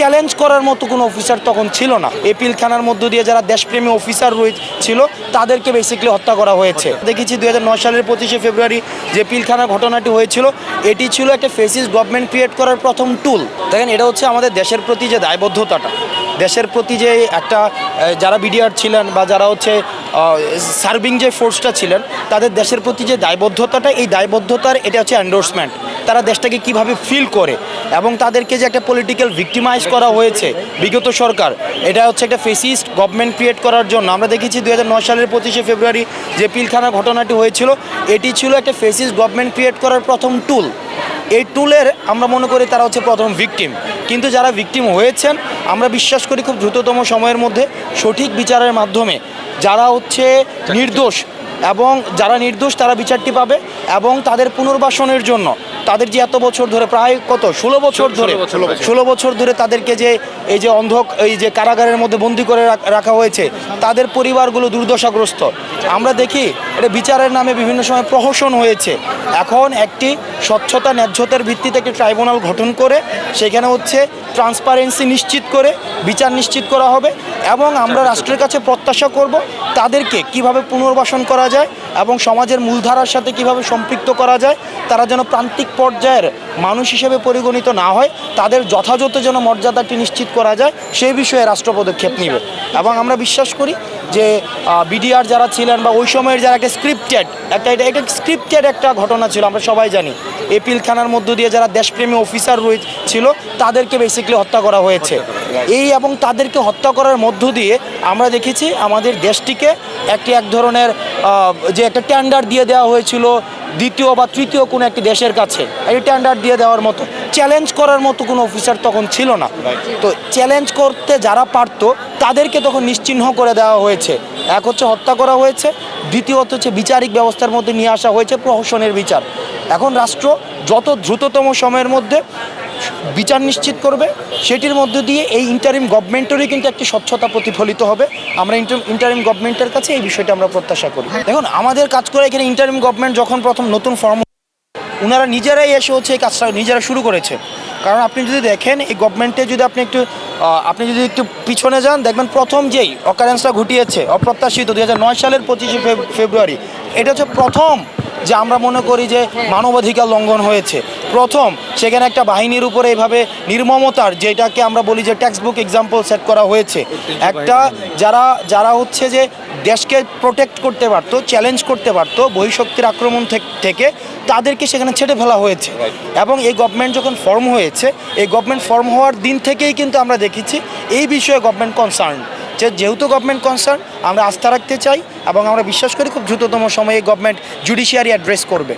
Challenge করার মতো কোনো অফিসার তখন ছিল না। এই পিলখানার মধ্য দিয়ে যারা দেশপ্রেমী অফিসার ছিল, তাদেরকে বেসিক্যালি হত্যা করা হয়েছে। দেখেছি নয় সালের পঁচিশে ফেব্রুয়ারি যে পিলখানার ঘটনাটি হয়েছিল, এটি ছিল একটা ফেসিস গভর্নমেন্ট ক্রিয়েট করার প্রথম টুল দেখেন, এটা হচ্ছে আমাদের দেশের প্রতি যে দায়বদ্ধতাটা। দেশের প্রতি যে একটা যারা বিডিআর ছিলেন বা যারা হচ্ছে সার্ভিং যে ফোর্সটা ছিলেন, তাদের দেশের প্রতি যে দায়বদ্ধতাটা, এই দায়বদ্ধতার এটা হচ্ছে এন্ডোর্সমেন্ট তারা দেশটাকে কীভাবে ফিল করে এবং তাদেরকে যে একটা পলিটিক্যাল ভিক্টিমাইজ করা হয়েছে বিগত সরকার, এটা হচ্ছে একটা ফেসিস্ট গভর্নমেন্ট ক্রিয়েট করার জন্য। আমরা দেখেছি দু হাজার নয় সালের পঁচিশে ফেব্রুয়ারি যে পিলখানা ঘটনাটি হয়েছিল, এটি ছিল একটা ফেসিস্ট গভর্নমেন্ট ক্রিয়েট করার প্রথম টুল এই টুলের আমরা মনে করি তারা হচ্ছে প্রথম ভিকটিম কিন্তু যারা ভিকটিম হয়েছেন, আমরা বিশ্বাস করি খুব দ্রুততম সময়ের মধ্যে সঠিক বিচারের মাধ্যমে, যারা হচ্ছে নির্দোষ এবং যারা নির্দোষ তারা বিচারটি পাবে এবং তাদের পুনর্বাসনের জন্য। তাদের যে এত বছর ধরে প্রায় কত? ষোলো বছর ধরে। ষোলো বছর ধরে তাদেরকে যে এই যে অন্ধক এই যে কারাগারের মধ্যে বন্দি করে রাখা হয়েছে তাদের পরিবারগুলো দুর্দশাগ্রস্ত। আমরা দেখি এটা বিচারের নামে বিভিন্ন সময় প্রহসন হয়েছে। এখন একটি স্বচ্ছতা ন্যায্যতার ভিত্তিতে একটি ট্রাইব্যুনাল গঠন করে সেখানে হচ্ছে ট্রান্সপারেন্সি নিশ্চিত করে বিচার নিশ্চিত করা হবে এবং আমরা রাষ্ট্রের কাছে প্রত্যাশা করব তাদেরকে কীভাবে পুনর্বাসন করা যায় এবং সমাজের মূলধারার সাথে কীভাবে সম্পৃক্ত করা যায় তারা যেন প্রান্তিক পর্যায়ের মানুষ হিসেবে পরিগণিত না হয় তাদের যথাযথ যেন মর্যাদাটি নিশ্চিত করা যায় সেই বিষয়ে রাষ্ট্র পদক্ষেপ নেবে। এবং আমরা বিশ্বাস করি যে বিডিআর যারা ছিলেন বা ওই সময়ের যারা একটা স্ক্রিপ্টেড একটা এটা এটা স্ক্রিপ্টেড একটা ঘটনা ছিল আমরা সবাই জানি। এই পিলখানার মধ্য দিয়ে যারা দেশপ্রেমী অফিসার রয়ে ছিল তাদেরকে বেসিক্যালি হত্যা করা হয়েছে। এই এবং তাদেরকে হত্যা করার মধ্য দিয়ে আমরা দেখেছি আমাদের দেশটিকে একটি এক ধরনের যে একটা টেন্ডার দিয়ে দেওয়া হয়েছিল দ্বিতীয় বা তৃতীয় কোনো একটি দেশের কাছে এই টেন্ডার দিয়ে দেওয়ার মতো চ্যালেঞ্জ করার মতো কোনো অফিসার তখন ছিল না। তো চ্যালেঞ্জ করতে যারা পারতো তাদেরকে তখন নিশ্চিহ্ন করে দেওয়া হয়েছে। এক হচ্ছে হত্যা করা হয়েছে দ্বিতীয়ত হচ্ছে বিচারিক ব্যবস্থার মধ্যে নিয়ে আসা হয়েছে প্রহসনের বিচার। এখন রাষ্ট্র যত দ্রুততম সময়ের মধ্যে বিচার নিশ্চিত করবে। সেটির মধ্য দিয়ে এই ইন্টারিম গভর্নমেন্টেরই কিন্তু একটি স্বচ্ছতা প্রতিফলিত হবে। আমরা ইন্টারিম গভর্নমেন্টের কাছে এই বিষয়টা আমরা প্রত্যাশা করি। দেখুন, আমাদের কাজ করে এখানে ইন্টারিম গভর্নমেন্ট যখন প্রথম নতুন ফর্ম ওনারা নিজেরাই এসে হচ্ছে এই কাজটা নিজেরা শুরু করেছে। কারণ আপনি যদি দেখেন, এই গভর্নমেন্টে যদি আপনি একটু আপনি যদি একটু পিছনে যান, দেখবেন প্রথম যেই অকারেন্সটা ঘটিয়েছে, অপ্রত্যাশিত নয় সালের পঁচিশে ফেব্রুয়ারি, এটা হচ্ছে প্রথম যে আমরা মনে করি যে মানবাধিকার লঙ্ঘন হয়েছে। প্রথম সেখানে একটা বাহিনীর উপরে এইভাবে নির্মমতার যেটাকে আমরা বলি যে টেক্সট বুক এক্সাম্পল সেট করা হয়েছে। একটা যারা যারা হচ্ছে যে দেশকে প্রোটেক্ট করতে পারতো চ্যালেঞ্জ করতে পারতো বহিঃশক্তির আক্রমণ থেক- তাদেরকে সেখানে ছেড়ে ফেলা হয়েছে। এবং এই গভর্নমেন্ট যখন ফর্ম হয়েছে এই গভর্নমেন্ট ফর্ম হওয়ার দিন থেকেই কিন্তু আমরা দেখেছি এই বিষয়ে গভর্নমেন্ট কনসার্ন যে যেহেতু গভর্নমেন্ট কনসার্ন আমরা আস্থা রাখতে চাই এবং আমরা বিশ্বাস করি খুব দ্রুততম সময়ে গভর্নমেন্ট জুডিশিয়ারি অ্যাড্রেস করবে।